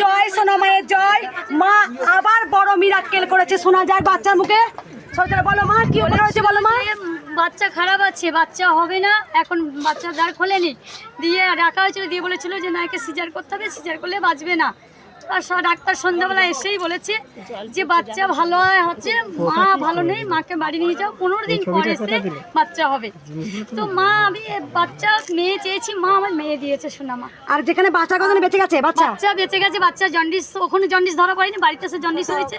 জয় সোনা মায়ের জয়। মা আবার বড় মিরাক্কেল করেছে শোনা যায় বাচ্চার মুখে। সজল বলো মা, কি হয়েছে বলো মা? বাচ্চা খারাপ আছে, বাচ্চা হবে না, এখন বাচ্চা দ্বার খোলেনি। দিয়ে রাখা হয়েছিল, দিয়ে বলেছিল যে নাকি সিজার করতে হবে সিজার করলে বাঁচবে না। ডাক্তার সন্ধ্যাবেলা এসেই বলেছে যে বাচ্চা ভালো হচ্ছে মা ভালো নেই মাকে বাড়ি নিয়ে যাও। পনেরো দিন পর এসে বাচ্চা হবে। তো মা আমি বাচ্চা মেয়ে চেয়েছি মা আমার মেয়ে দিয়েছে শোনা মা। আর যেখানে বাচ্চা কথা বেঁচে গেছে বাচ্চা? বাচ্চা বেঁচে গেছে বাচ্চা জন্ডিস ওখানে জন্ডিস ধরা পড়েনি বাড়িতে এসে জন্ডিস হয়েছে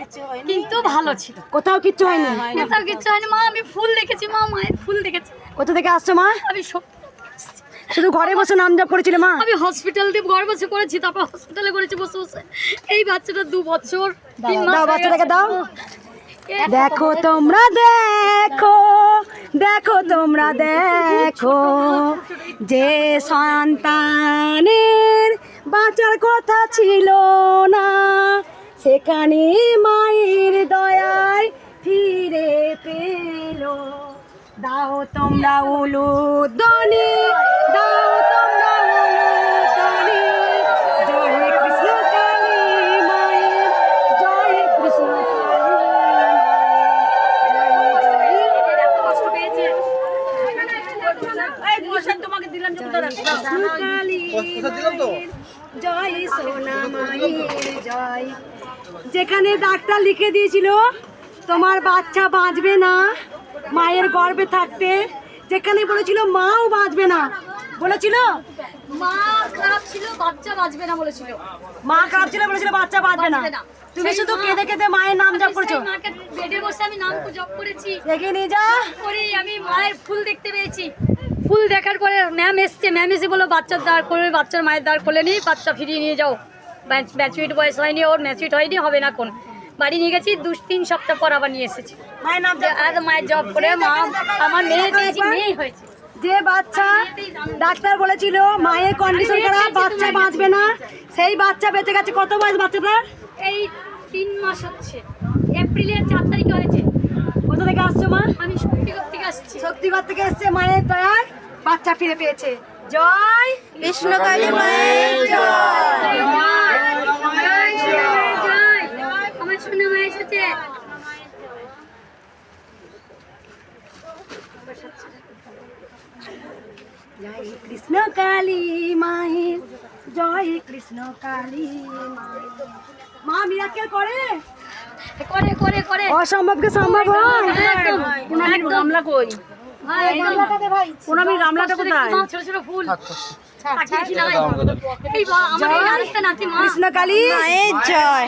কিন্তু ভালো ছিল। কোথাও কিচ্ছু হয়নি? কোথাও কিচ্ছু হয়নি। মা আমি ফুল দেখেছি মা মায়ের ফুল দেখেছি। কোথা থেকে আসছো মা? আমি সব শুধু ঘরে বসে নাম জপ করেছিলে মা? আমি হসপিটাল দিয়ে ঘর বসে করেছি তারপর হসপিটালে করেছি বসে বসে। এই বাচ্চাটা দু বছর দাও, বাচ্চাটাকে দাও। দেখো তোমরা দেখো দেখো তোমরা দেখো যে সন্তানের বাঁচার কথা ছিল না সেখানে মায়ের দয়ায় দাও তোমরা উলুদনি দাও তোমরা উলুদনি জয় কৃষ্ণ কালী মায়ের জয় কৃষ্ণ সোনা যেখানে ডাক্তার লিখে দিয়েছিল, তোমার বাচ্চা বাঁচবে না। মায়ের গর্ভে থাকতে যেখানে বলেছিল মাও বাঁচবে না। বলেছিল? মা খারাপ ছিল বাচ্চা বাঁচবে না বলেছিল। মা খারাপ ছিল বলেছিল বাচ্চা বাঁচবে না। না। তুমি শুধু কেঁদে কেঁদে মায়ের নাম জপ করেছ? বেডে বসে আমি নাম জপ করেছি। দেখে নিয়ে যা। করেই আমি মায়ের ফুল দেখতে পেয়েছি। ফুল দেখার পরে ম্যাম এসছে। ম্যাম এসে বলো বাচ্চার দাঁড় করে বাচ্চার মায়ের দাঁড় খুলে নিই বাচ্চা ফিরিয়ে নিয়ে যাও। ম্যাচুইট বয়স হয়নি ওর ম্যাচুইট হয়নি হবে না কোন। বাড়ি নিয়ে গেছি দু তিন সপ্তাহ পর আবার নিয়ে এসেছি। আর মায়ের জব করে মা আমার মেয়ে চেয়েছি মেয়েই হয়েছে। যে বাচ্চা ডাক্তার বলেছিল মায়ের কন্ডিশন খারাপ বাচ্চা বাঁচবে না। সেই বাচ্চা বেঁচে গেছে কত বয়স বাচ্চাটা এই তিন মাস হচ্ছে। এপ্রিলের চার তারিখে হয়েছে। কোথা থেকে আসছো মা? আমি শক্তিগড় থেকে আসছি। শক্তিগড় থেকে এসছে মায়ের দয়ায়। বাচ্চা ফিরে পেয়েছে। জয় কৃষ্ণকালী মায়ের জয় জয়, জয়। আমার শুনে মা এসেছে জয় কৃষ্ণ কালী মায়ের জয় কৃষ্ণ কালী মা মিরাকেল করে? করে করে করে। অসম্ভবকে সম্ভব হয়? একদম। একদম। গামলা কই? ভাই প্রণামী গামলাটা কোথায়? ছোট ছোট ফুল। পাঠিয়েছি লাগাই। এই বা, আমার এই আরেকটা নাতি মা। কৃষ্ণ কালী। জয়।